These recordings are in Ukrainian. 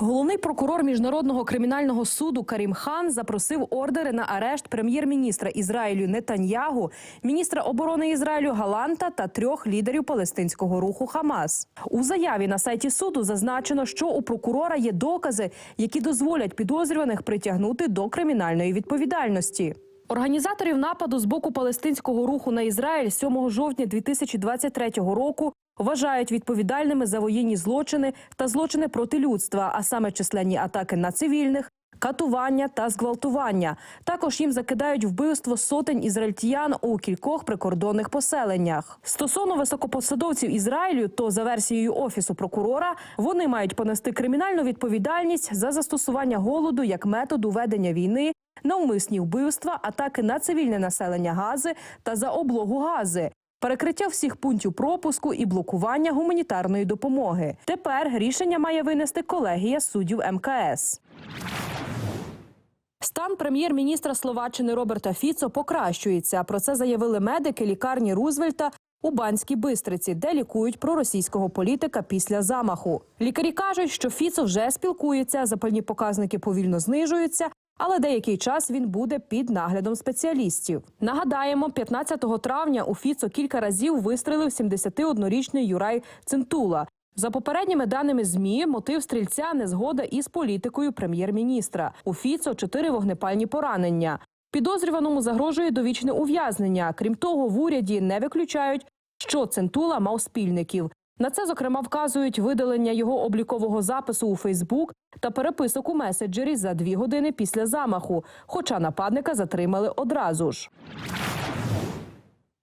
Головний прокурор міжнародного кримінального суду Карім Хан запросив ордери на арешт прем'єр-міністра Ізраїлю Нетаньягу, міністра оборони Ізраїлю Галанта та трьох лідерів палестинського руху Хамас. У заяві на сайті суду зазначено, що у прокурора є докази, які дозволять підозрюваних притягнути до кримінальної відповідальності. Організаторів нападу з боку палестинського руху на Ізраїль 7 жовтня 2023 року вважають відповідальними за воєнні злочини та злочини проти людства, а саме численні атаки на цивільних. Катування та зґвалтування також їм закидають вбивство сотень ізраїльтян у кількох прикордонних поселеннях. Стосовно високопосадовців Ізраїлю, то за версією офісу прокурора вони мають понести кримінальну відповідальність за застосування голоду як методу ведення війни, навмисні вбивства, атаки на цивільне населення Гази та за облогу Гази. Перекриття всіх пунктів пропуску і блокування гуманітарної допомоги. Тепер рішення має винести колегія суддів МКС. Стан прем'єр-міністра Словаччини Роберта Фіцо покращується. Про це заявили медики лікарні Рузвельта у Банській Бистриці, де лікують проросійського політика після замаху. Лікарі кажуть, що Фіцо вже спілкується, запальні показники повільно знижуються. Але деякий час він буде під наглядом спеціалістів. Нагадаємо, 15 травня у Фіцо кілька разів вистрелив 71-річний Юрай Цинтула. За попередніми даними змі, мотив стрільця незгода із політикою прем'єр-міністра. У Фіцо чотири вогнепальні поранення. Підозрюваному загрожує довічне ув'язнення. Крім того, в уряді не виключають, що Центула мав спільників. На це зокрема вказують видалення його облікового запису у Фейсбук та переписок у меседжері за дві години після замаху. Хоча нападника затримали одразу ж.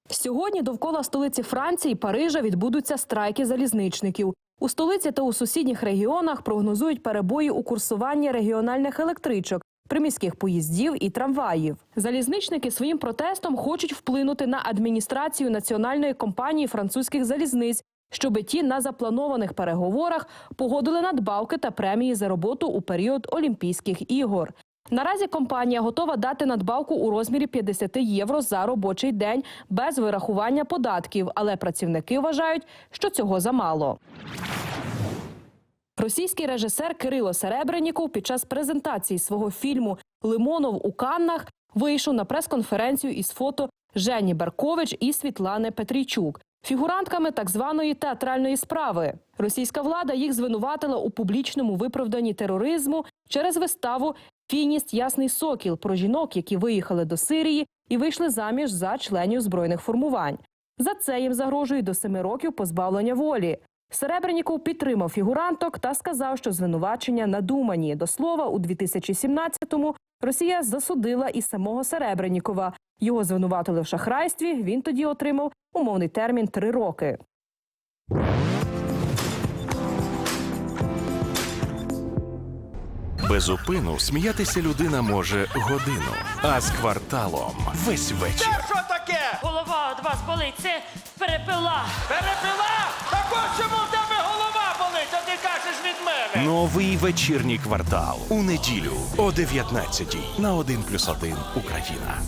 Сьогодні довкола столиці Франції Парижа відбудуться страйки залізничників. У столиці та у сусідніх регіонах прогнозують перебої у курсуванні регіональних електричок, приміських поїздів і трамваїв. Залізничники своїм протестом хочуть вплинути на адміністрацію національної компанії французьких залізниць, щоби ті на запланованих переговорах погодили надбавки та премії за роботу у період Олімпійських ігор. Наразі компанія готова дати надбавку у розмірі 50 євро за робочий день без вирахування податків, але працівники вважають, що цього замало. Російський режисер Кирило Серебренніков під час презентації свого фільму Лимонов у Каннах вийшов на прес-конференцію із фото Жені Беркович і Світлани Петрійчук. Фігурантками так званої театральної справи російська влада їх звинуватила у публічному виправданні тероризму через виставу Фініст Ясний Сокіл про жінок, які виїхали до Сирії і вийшли заміж за членів збройних формувань. За це їм загрожує до семи років позбавлення волі. Серебренніков підтримав фігуранток та сказав, що звинувачення надумані. До слова, у 2017-му Росія засудила і самого Серебреннікова. Його звинуватили в шахрайстві. Він тоді отримав умовний термін три роки. Без упину сміятися людина може годину, а з кварталом весь вечір. Це що таке? Голова від вас болить, це перепила. Перепила? Так ось чому в тебе голова а ти кажеш від мене. Новий вечірній квартал у неділю о 19 на 1+,1 Україна.